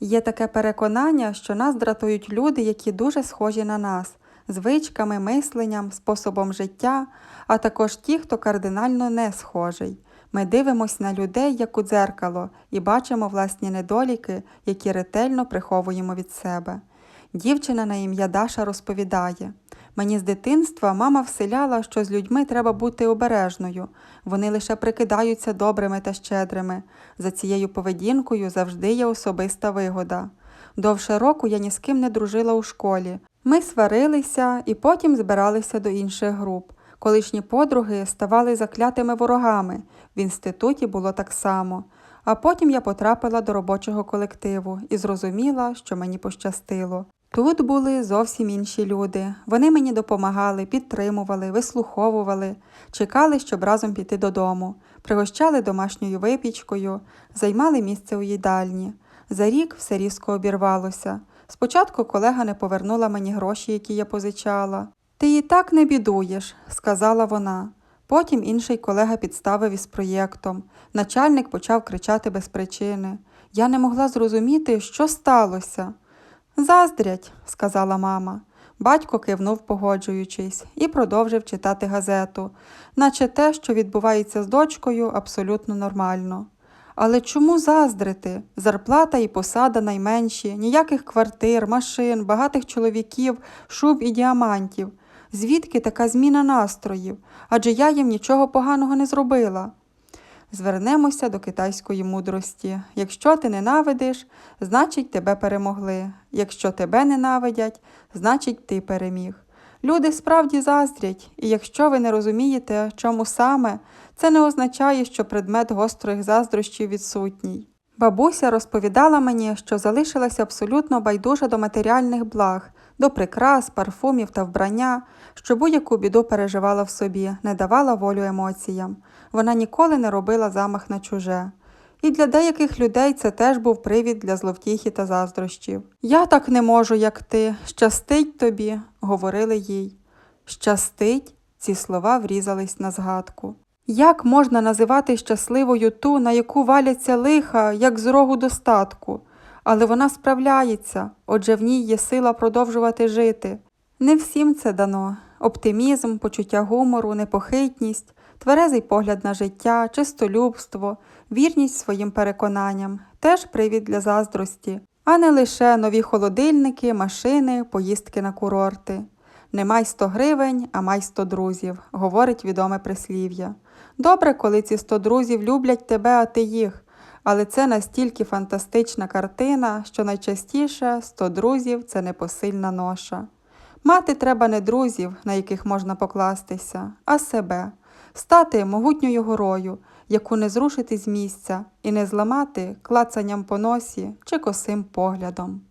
Є таке переконання, що нас дратують люди, які дуже схожі на нас, звичками, мисленням, способом життя, а також ті, хто кардинально не схожий. Ми дивимось на людей як у дзеркало і бачимо власні недоліки, які ретельно приховуємо від себе. Дівчина на ім'я Даша розповідає: мені з дитинства мама вселяла, що з людьми треба бути обережною. Вони лише прикидаються добрими та щедрими. За цією поведінкою завжди є особиста вигода. Довше року я ні з ким не дружила у школі. Ми сварилися і потім збиралися до інших груп. Колишні подруги ставали заклятими ворогами. В інституті було так само. А потім я потрапила до робочого колективу і зрозуміла, що мені пощастило. Тут були зовсім інші люди. Вони мені допомагали, підтримували, вислуховували, чекали, щоб разом піти додому, пригощали домашньою випічкою, займали місце у їдальні. За рік все різко обірвалося. Спочатку колега не повернула мені гроші, які я позичала. Ти і так не бідуєш, сказала вона. Потім інший колега підставив із проєктом. Начальник почав кричати без причини. Я не могла зрозуміти, що сталося. Заздрять, сказала мама. Батько кивнув, погоджуючись, і продовжив читати газету, наче те, що відбувається з дочкою, абсолютно нормально. Але чому заздрити? Зарплата і посада найменші, ніяких квартир, машин, багатих чоловіків, шуб і діамантів. Звідки така зміна настроїв? Адже я їм нічого поганого не зробила. Звернемося до китайської мудрості. Якщо ти ненавидиш, значить тебе перемогли. Якщо тебе ненавидять, значить ти переміг. Люди справді заздрять, і якщо ви не розумієте, чому саме, це не означає, що предмет гострих заздрощів відсутній. Бабуся розповідала мені, що залишилася абсолютно байдужа до матеріальних благ, до прикрас, парфумів та вбрання, що будь-яку біду переживала в собі, не давала волю емоціям. Вона ніколи не робила замах на чуже. І для деяких людей це теж був привід для зловтіхи та заздрощів. Я так не можу, як ти. Щастить тобі, говорили їй. Щастить? Ці слова врізались на згадку. Як можна називати щасливою ту, на яку валяться лиха, як з рогу достатку? Але вона справляється, отже в ній є сила продовжувати жити. Не всім це дано. Оптимізм, почуття гумору, непохитність, тверезий погляд на життя, чистолюбство, вірність своїм переконанням теж привід для заздрості, а не лише нові холодильники, машини, поїздки на курорти. Не май 100 гривень, а май 100 друзів, говорить відоме прислів'я. Добре, коли ці 100 друзів люблять тебе, а ти їх. Але це настільки фантастична картина, що найчастіше 100 друзів це непосильна ноша. Мати треба не друзів, на яких можна покластися, а себе, стати могутньою горою, яку не зрушити з місця, і не зламати клацанням по носі чи косим поглядом.